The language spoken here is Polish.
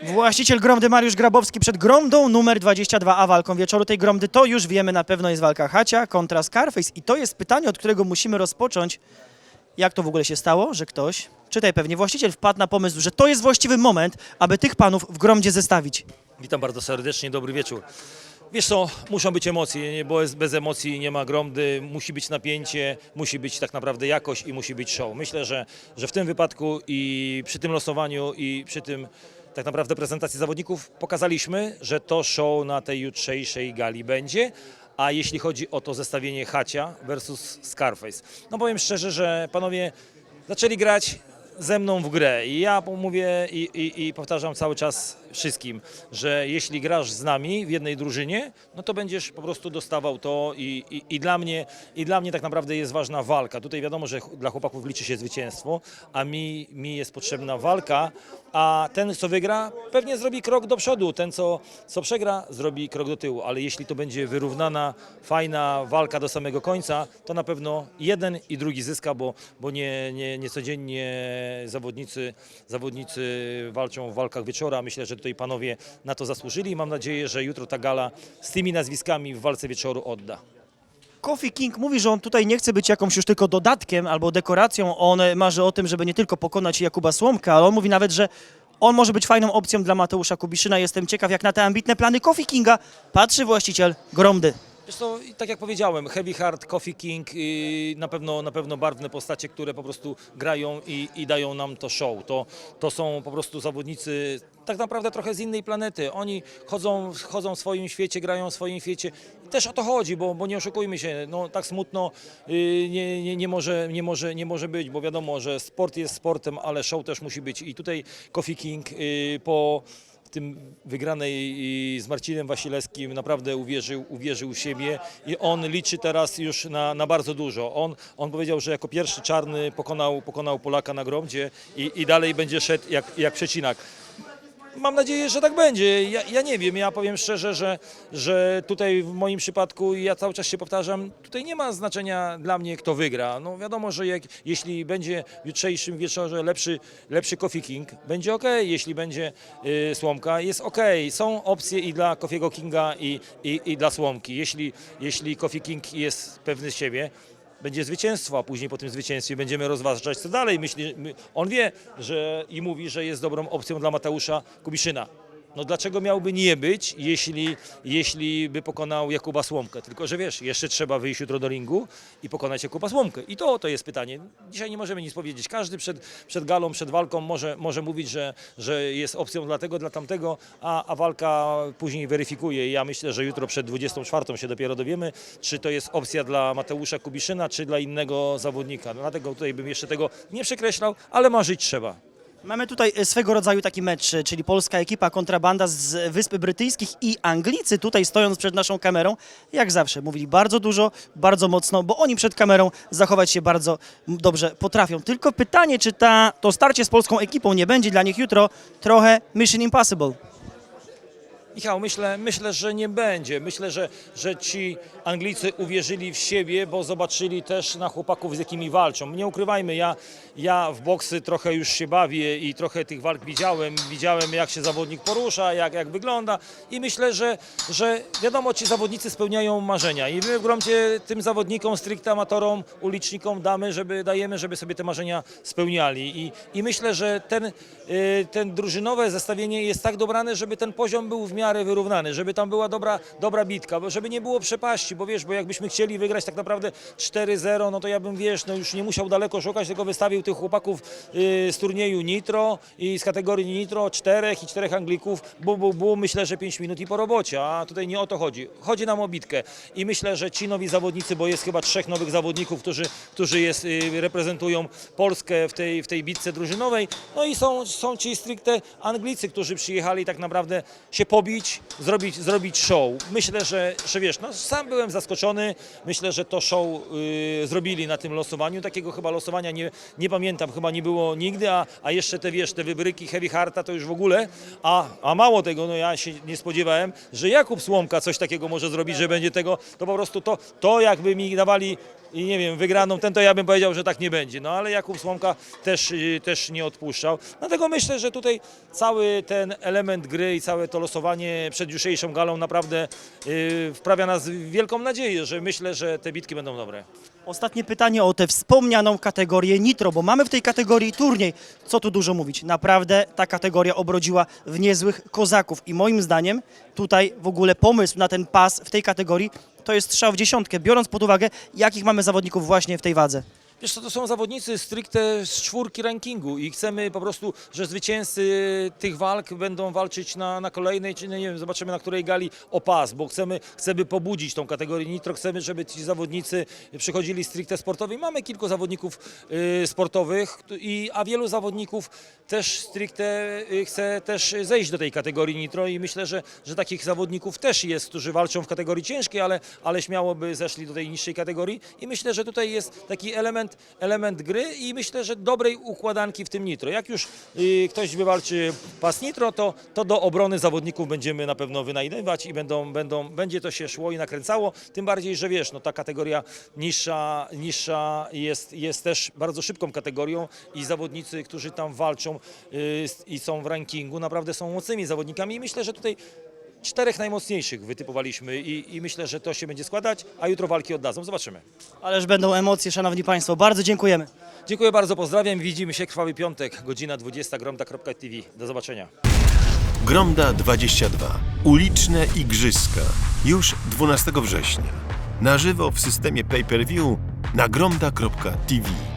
Właściciel Gromdy Mariusz Grabowski przed Gromdą numer 22, a walką wieczoru tej Gromdy to już wiemy na pewno jest walka Hacia kontra Scarface i to jest pytanie, od którego musimy rozpocząć. Jak to w ogóle się stało, że ktoś, czytaj pewnie, właściciel wpadł na pomysł, że to jest właściwy moment, aby tych panów w Gromdzie zestawić. Witam bardzo serdecznie, dobry wieczór. Wiesz co, muszą być emocje, bo bez emocji nie ma gromdy, musi być napięcie, musi być tak naprawdę jakość i musi być show. Myślę, że, że w tym wypadku i przy tym losowaniu i przy tym tak naprawdę prezentacji zawodników pokazaliśmy, że to show na tej jutrzejszej gali będzie. A jeśli chodzi o to zestawienie Hacia versus Scarface, no powiem szczerze, że panowie zaczęli grać ze mną w grę. I ja mówię i, i, i powtarzam cały czas wszystkim, że jeśli grasz z nami w jednej drużynie, no to będziesz po prostu dostawał to i, i, i, dla, mnie, i dla mnie tak naprawdę jest ważna walka. Tutaj wiadomo, że dla chłopaków liczy się zwycięstwo, a mi, mi jest potrzebna walka, a ten, co wygra, pewnie zrobi krok do przodu, ten, co, co przegra, zrobi krok do tyłu, ale jeśli to będzie wyrównana, fajna walka do samego końca, to na pewno jeden i drugi zyska, bo, bo nie, nie, nie codziennie zawodnicy, zawodnicy walczą w walkach wieczora. Myślę, że tutaj panowie na to zasłużyli i mam nadzieję, że jutro ta gala z tymi nazwiskami w walce wieczoru odda. Kofi King mówi, że on tutaj nie chce być jakąś już tylko dodatkiem albo dekoracją. On marzy o tym, żeby nie tylko pokonać Jakuba Słomka, ale on mówi nawet, że on może być fajną opcją dla Mateusza Kubiszyna. Jestem ciekaw, jak na te ambitne plany Kofi Kinga patrzy właściciel Gromdy. I tak jak powiedziałem, Heavy Heart, Coffee King, na pewno, na pewno barwne postacie, które po prostu grają i, i dają nam to show. To, to są po prostu zawodnicy tak naprawdę trochę z innej planety. Oni chodzą, chodzą w swoim świecie, grają w swoim świecie. I też o to chodzi, bo, bo nie oszukujmy się, no, tak smutno y, nie, nie, nie, może, nie, może, nie może być, bo wiadomo, że sport jest sportem, ale show też musi być. I tutaj Coffee King y, po tym wygranej z Marcinem Wasilewskim naprawdę uwierzył, uwierzył w siebie i on liczy teraz już na, na bardzo dużo. On, on powiedział, że jako pierwszy czarny pokonał, pokonał Polaka na gromdzie i, i dalej będzie szedł jak, jak przecinak. Mam nadzieję, że tak będzie. Ja, ja nie wiem, ja powiem szczerze, że, że tutaj w moim przypadku, ja cały czas się powtarzam, tutaj nie ma znaczenia dla mnie, kto wygra. No wiadomo, że jak, jeśli będzie w jutrzejszym wieczorze lepszy, lepszy Coffee King, będzie ok. Jeśli będzie y, Słomka, jest ok. Są opcje i dla Coffee'ego Kinga i, i, i dla Słomki. Jeśli, jeśli Coffee King jest pewny z siebie, będzie zwycięstwo, a później po tym zwycięstwie będziemy rozważać co dalej. Myśli, my, on wie że i mówi, że jest dobrą opcją dla Mateusza Kubiszyna. No dlaczego miałby nie być, jeśli, jeśli by pokonał Jakuba Słomkę? Tylko, że wiesz, jeszcze trzeba wyjść jutro do ringu i pokonać Jakuba Słomkę. I to, to jest pytanie. Dzisiaj nie możemy nic powiedzieć. Każdy przed, przed galą, przed walką może, może mówić, że, że jest opcją dla tego, dla tamtego, a, a walka później weryfikuje. Ja myślę, że jutro przed 24 się dopiero dowiemy, czy to jest opcja dla Mateusza Kubiszyna, czy dla innego zawodnika. Dlatego tutaj bym jeszcze tego nie przekreślał, ale marzyć trzeba. Mamy tutaj e, swego rodzaju taki mecz, e, czyli polska ekipa kontrabanda z Wysp Brytyjskich i Anglicy tutaj stojąc przed naszą kamerą, jak zawsze, mówili bardzo dużo, bardzo mocno, bo oni przed kamerą zachować się bardzo dobrze potrafią. Tylko pytanie, czy ta, to starcie z polską ekipą nie będzie dla nich jutro trochę Mission Impossible. Michał, myślę, myślę, że nie będzie. Myślę, że, że ci Anglicy uwierzyli w siebie, bo zobaczyli też na chłopaków, z jakimi walczą. Nie ukrywajmy, ja, ja w boksy trochę już się bawię i trochę tych walk widziałem. Widziałem, jak się zawodnik porusza, jak, jak wygląda i myślę, że, że wiadomo, ci zawodnicy spełniają marzenia i my w gromcie tym zawodnikom, stricte amatorom, ulicznikom damy, żeby, dajemy, żeby sobie te marzenia spełniali. I, i myślę, że ten, y, ten drużynowe zestawienie jest tak dobrane, żeby ten poziom był w miarę wyrównany, żeby tam była dobra, dobra bitka, bo żeby nie było przepaści, bo wiesz, bo jakbyśmy chcieli wygrać tak naprawdę 4-0, no to ja bym, wiesz, no już nie musiał daleko szukać, tylko wystawił tych chłopaków y, z turnieju Nitro i z kategorii Nitro czterech i czterech Anglików, bo, bo, było myślę, że 5 minut i po robocie, a tutaj nie o to chodzi. Chodzi nam o bitkę i myślę, że ci nowi zawodnicy, bo jest chyba trzech nowych zawodników, którzy, którzy jest, y, reprezentują Polskę w tej, w tej bitce drużynowej, no i są, są ci stricte Anglicy, którzy przyjechali tak naprawdę się pobić zrobić, zrobić, zrobić show. Myślę, że, że wiesz, no, sam byłem zaskoczony. Myślę, że to show y, zrobili na tym losowaniu. Takiego chyba losowania nie, nie pamiętam, chyba nie było nigdy, a, a jeszcze te, wiesz, te wybryki Heavy Hearta to już w ogóle. A, a mało tego, no ja się nie spodziewałem, że Jakub Słomka coś takiego może zrobić, że będzie tego, to po prostu to, to jakby mi dawali i nie wiem, wygraną ten, to ja bym powiedział, że tak nie będzie. No ale Jakub Słomka też, y, też nie odpuszczał. Dlatego myślę, że tutaj cały ten element gry i całe to losowanie przed jutrzejszą galą naprawdę y, wprawia nas w wielką nadzieję, że myślę, że te bitki będą dobre. Ostatnie pytanie o tę wspomnianą kategorię Nitro, bo mamy w tej kategorii turniej. Co tu dużo mówić? Naprawdę ta kategoria obrodziła w niezłych kozaków i moim zdaniem tutaj w ogóle pomysł na ten pas w tej kategorii to jest strzał w dziesiątkę, biorąc pod uwagę jakich mamy zawodników właśnie w tej wadze. Wiesz co, to są zawodnicy stricte z czwórki rankingu i chcemy po prostu, że zwycięzcy tych walk będą walczyć na, na kolejnej, czy nie wiem, zobaczymy na której gali o pas, bo chcemy, chcemy pobudzić tą kategorię nitro, chcemy, żeby ci zawodnicy przychodzili stricte sportowi. Mamy kilku zawodników y, sportowych, i, a wielu zawodników też stricte y, chce też zejść do tej kategorii nitro i myślę, że, że takich zawodników też jest, którzy walczą w kategorii ciężkiej, ale, ale śmiało by zeszli do tej niższej kategorii i myślę, że tutaj jest taki element, element gry i myślę, że dobrej układanki w tym nitro. Jak już y, ktoś wywalczy pas nitro, to, to do obrony zawodników będziemy na pewno wynajdywać i będą, będą, będzie to się szło i nakręcało, tym bardziej, że wiesz, no ta kategoria niższa, niższa jest, jest też bardzo szybką kategorią i zawodnicy, którzy tam walczą y, i są w rankingu, naprawdę są mocnymi zawodnikami i myślę, że tutaj czterech najmocniejszych wytypowaliśmy i, i myślę, że to się będzie składać, a jutro walki oddadzą. Zobaczymy. Ależ będą emocje, szanowni państwo. Bardzo dziękujemy. Dziękuję bardzo, pozdrawiam. Widzimy się krwawy piątek, godzina 20, gromda.tv. Do zobaczenia. Gromda 22. Uliczne Igrzyska. Już 12 września. Na żywo w systemie pay-per-view na gromda.tv.